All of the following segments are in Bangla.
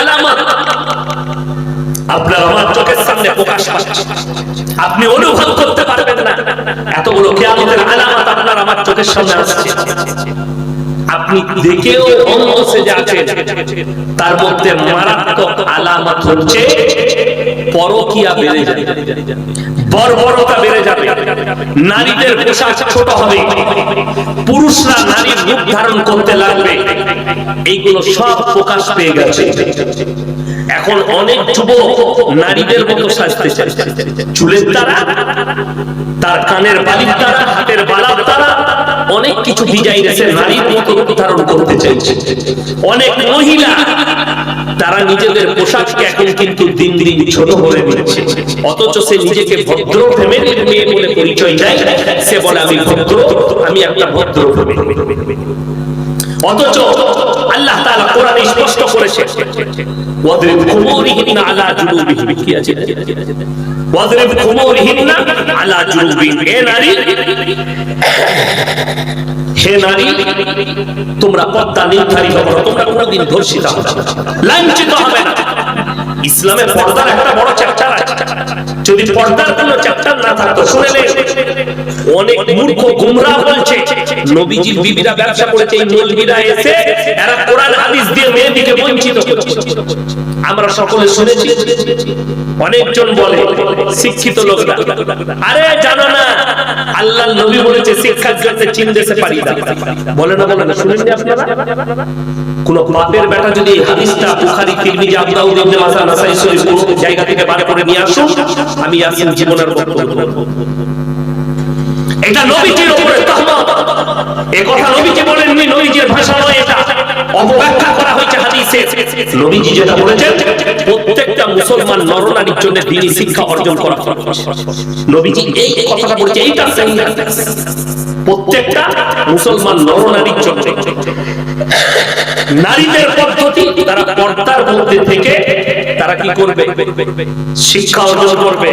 আলামত আপনার আমার চোখের সামনে প্রকাশ আপনি অনুভব করতে পারবেন না। এতগুলো কিয়ামতের আলামত আপনার আমার চোখের সামনে আসছে। আপনি দেখেও অন্ধ সেজে আছেন। তার মধ্যে মারাত্মক আলামত হচ্ছে পরকিয়া বেড়ে যাবে। বর্বরতা বেড়ে যাবে। নারীদের পোশাক ছোট হবে। পুরুষরা নারীর রূপ ধারণ করতে লাগবে। এইগুলো সব প্রকাশ পেয়ে গেছে। এখন অনেক যুবক নারীদের মতো সাজতে চুলের দ্বারা তার কানের বালির দ্বারা হাতের দ্বারা অনেক কিছু ডিজাইন আছে নারীর মতো ধারণ করতে চাইছে। অনেক মহিলা, তারা নিজেদের পোশাককে এখন কিন্তু দিন দিন ছোট করে নিচ্ছে। অথচ সে নিজেকে ভদ্র ফ্যামিলির মেয়ে বলে পরিচয় দেয়। সে বলে, আমি ভদ্র, আমি একটা ভদ্র ফ্যামিলি অথচ আল্লাহ তাআলা কোরআনে স্পষ্ট করেছে, ওয়াদরিব খুমুরিহিন্না আলা জুনুবিহিম কি আছে? ওয়াদরিব খুমুরিহিন্না আলা জুনুবিহিম এ নারী, হে নারী, তোমরা পর্দা নির্ধারিত করো, তোমরা কোনোদিন ধর্ষিত হবে না। লাঞ্ছিত হবে না। ইসলামের পর্দার একটা বড় চ্যাপ্টার আছে। যদি পর্দার কোনো চ্যাপ্টার না থাকতো, শুনে নেন অনেক মূর্খ গুমরা বলছে নবীজির বিবিরা ব্যবসা করেছে এই মৌলবীরা এসে এরা কোরআন, হাদিস দিয়ে মেয়েদিকে বঞ্চিত করছে। আমরা সকলে শুনেছি, অনেকজন বলে, শিক্ষিত লোকরা আরে জানো না আল্লাহ নবী বলেছে, শিক্ষার জন্য চীন দেশে পারি দাও। বলে না বলে না, শুনেননি আপনারা? কোন পাপের বেটা যদি হাদিসটা বুখারী, তিরমিজি আবু দাউদ ইবনে মাজাহ নাসাই শরীফ কোন জায়গা থেকে বার করে নিয়ে আসুন, আমি ইয়াসিন জীবনের বক্তব্য দেব। এটা নবীজির উপরে তহমত। এই কথা নবীজি বলেননি নবীজির ভাষা নয় এটা অপব্যাখ্যা করা হাদিসে নবীজি যেটা বলেছেন, প্রত্যেকটা মুসলমান নরনারীর জন্য দিনী শিক্ষা অর্জন করা নবীজি এই কথাটা বলেছে এইটা প্রত্যেকটা মুসলমান নরনারীর জন্য। নারীদের পদ্ধতি, তারা পর্দার মধ্যে থেকে তারা কি করবে? শিক্ষা অর্জন করবে।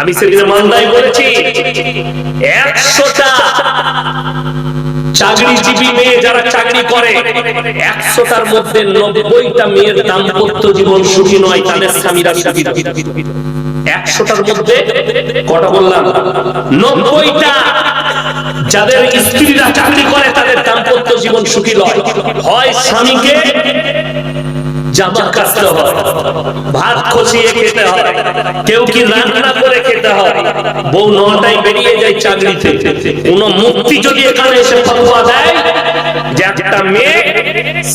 আমি সেদিনে মান্দায় বলেছি একশোটা চাকরিজীবী মেয়ে যারা চাকরি করে, একশোটার মধ্যে নব্বইটা মেয়ের দাম্পত্য জীবন সুখী নয়, তাদের স্বামীরা একশোটার মধ্যে কটা বললাম? নব্বইটা। যাদের স্ত্রীরা চাকরি করে, তাদের দাম্পত্য জীবন সুখী নয়। হয় স্বামীকে জামা কাচতে হয়। ভাত খসিয়ে খেতে হয়। কেউ কি রান্না করে খেতে হয়। বউ নটায় বেরিয়ে যায় চাকরিতে। কোন মুক্তি যদি এখানে এসে দেয় যে একটা মেয়ে,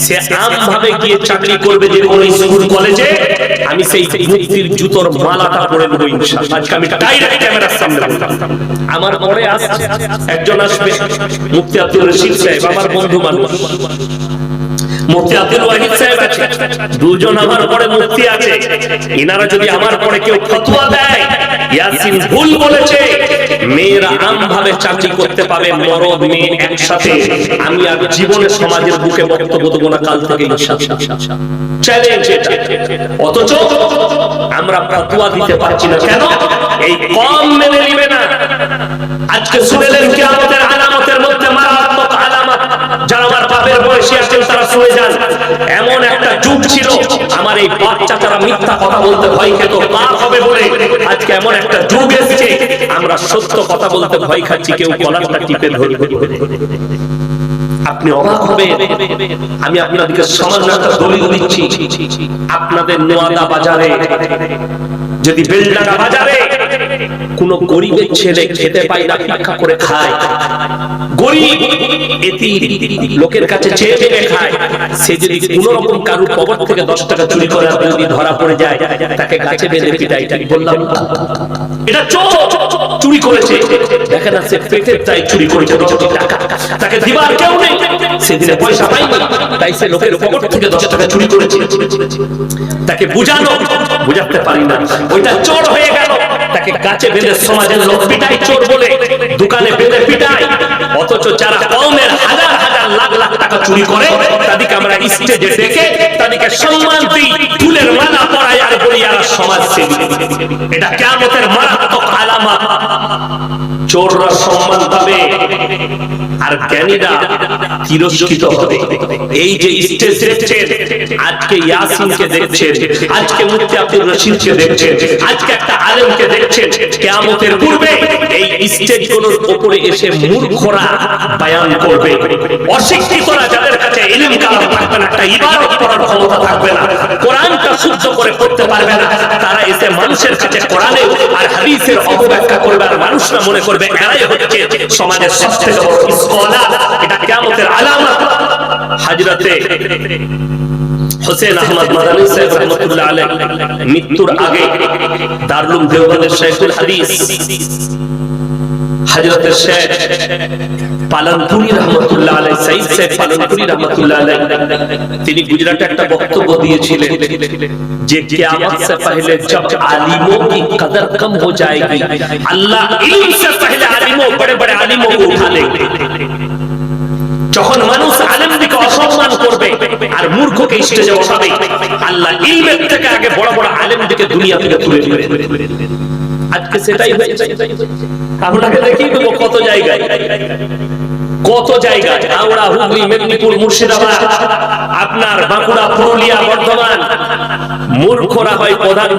সে আম ভাবে গিয়ে চাকরি করবে যে কোনো স্কুল, কলেজে, আমি সেই মুক্তির জুতোর মালাটা পরে নেব আজকে আমি ডাইরেক্ট ক্যামেরার সামনে আমার পরে আসছে, একজন আসবে মুক্তি আব্দুল রশিদ সাহেব, আমার বন্ধু মানুষ। আম আর জীবনে সমাজের বুকে বক্তব্য দেবো না, কাল থেকে অথচ আমরা ফতোয়া দিতে পারছি না। কেন? এই কম মেনে নিবে না। আজকে শুনেলেন কি আমাদের আলামতের মধ্যে মিথ্যা কথা বলতে ভয় খেত পাপ হবে বলে আজকে এমন একটা যুগ এসেছে, আমরা সত্য কথা বলতে ভয় খাচ্ছি, কেউ কলারটা টিপে ধরবে। আপনি অবাক হবে আমি আপনাদেরকে সামান্য একটা দলিল দিচ্ছি। আপনাদের নোয়াদা বাজারে, যদি বেলডাঙ্গা বাজারে কোন গরিবের ছেলে খেতে পায় না, ভিক্ষা করে খায়। গরিব এটি লোকের কাছে চেয়ে চেয়ে খায়, সে যদি কোন রকম কারুর কবর থেকে দশ টাকা চুরি করে যদি ধরা পড়ে যায়, তাকে গাছে বেঁধে পিটাই তাই বললাম, এটা চোর করেছে। দেখেন না, সে পেটের তাই চুরি করেছে টাকা। তাকে দিবার কেউ নেই। সেদিনে পয়সা পাইনি তাই সে লোকের পকেট থেকে দশ টাকা চুরি করেছে। তাকে বুঝানো, বুঝাতে পারি না। ওইটা চোর হয়ে গেল। তাকে গাছে বেঁধে সমাজের লোক পিটাই, চোর বলে দোকানে বেঁধে পিটাই। অথচ যারা কমের হাজার হাজার লাখ লাখ টাকা চুরি করে, তাদেরকে আমরা স্টেজে ডেকে তাদেরকে সম্মান দিই। ফুলের মালা পরাই আর বলি আর সমাজ সেবী এটা কিয়ামতের মারাত্মক আলামত। চোররা সম্মান পাবে আর জ্ঞানীরা তিরস্কৃত হবে। এই যে স্টেজ দেখছেন, আজকে ইয়াসিনকে দেখছেন, আজকে মুফতি আব্দুর রশিদকে দেখছেন, আজকে একটা আলেমকে দেখছেন, কিয়ামতের পূর্বে এই স্টেজগুলোর উপরে এসে মূর্খরা বয়ান করবে। ইলম কালাম থাকবে না, একটা ইবাদত করার ক্ষমতা থাকবে না, কোরআনটা শুদ্ধ করে পড়তে পারবে না। তারা এসে মানুষের কাছে কোরআনে আর হাদিসের অপব্যাখ্যা করবে আর মানুষরা মনে করবে, এরাই হচ্ছে সমাজের সবথেকে বড় স্কলার এটা কিয়ামতের আলামত। হাজরাতে হোসেন আহমদ মাদানী সাহেব রহমতুল্লাহ আলাইহ মৃত্যুর আগে দারুল দেওবন্দের শেখুল হাদিস হযরত শেখ পালনপুরি রহমাতুল্লাহ আলাইহি সাইদ শেখ পালনপুরি রহমাতুল্লাহ আলাইহি, তিনি গুজরাটে একটা বক্তব্য দিয়েছিলেন যে কিয়ামত সে পহলে জব আলিমো কি কদর কম হো জায়েগি আল্লাহ ইলম সে পহলে আলিমো, বড়ে বড়ে আলিমো কো উঠা লেগে যখন মানুষ আলেমদিকে অসম্মান করবে আর মূর্খকে স্টেজে বসাবে আল্লাহ ইলমের থেকে আগে বড় বড় আলেমদিকে দুনিয়া থেকে তুলে নেবে। আজকে সেটাই হয়েছে। কত জায়গায়? কত জায়গায়? মুর্শিদাবাদ। আপনার পুরুলিয়া, বর্ধমান। হয় প্রধান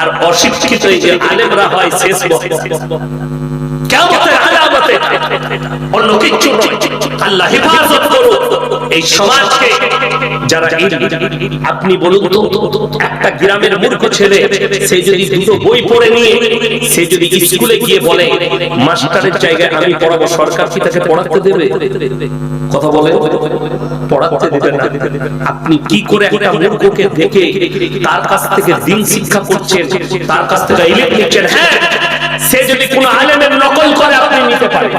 আর অশিক্ষিত যে হয় শেষ কিয়ামতের আলামতে অন্য কিচ্ছু আল্লাহ হেফাজত করো এই সমাজকে যারা আপনি বলুন তো, একটা গ্রামের মূর্খ ছেলে, সে যদি দুটো বই পড়ে নিয়ে, সে যদি স্কুলে গিয়ে বলে, মাস্টারের জায়গায় আমি পড়াবো, সরকার কি তাকে পড়াতে দেবে? কথা বলে, পড়াতে দেবে না। আপনি কি করে একটা মূর্খকে দেখে তার কাছ থেকে দিন শিক্ষা করছেন? তার কাছ থেকে ইলেক্ট নিচ্ছেন হ্যাঁ সে যদি কোনো আলেমের নকল করে আপনি নিতে পারেন।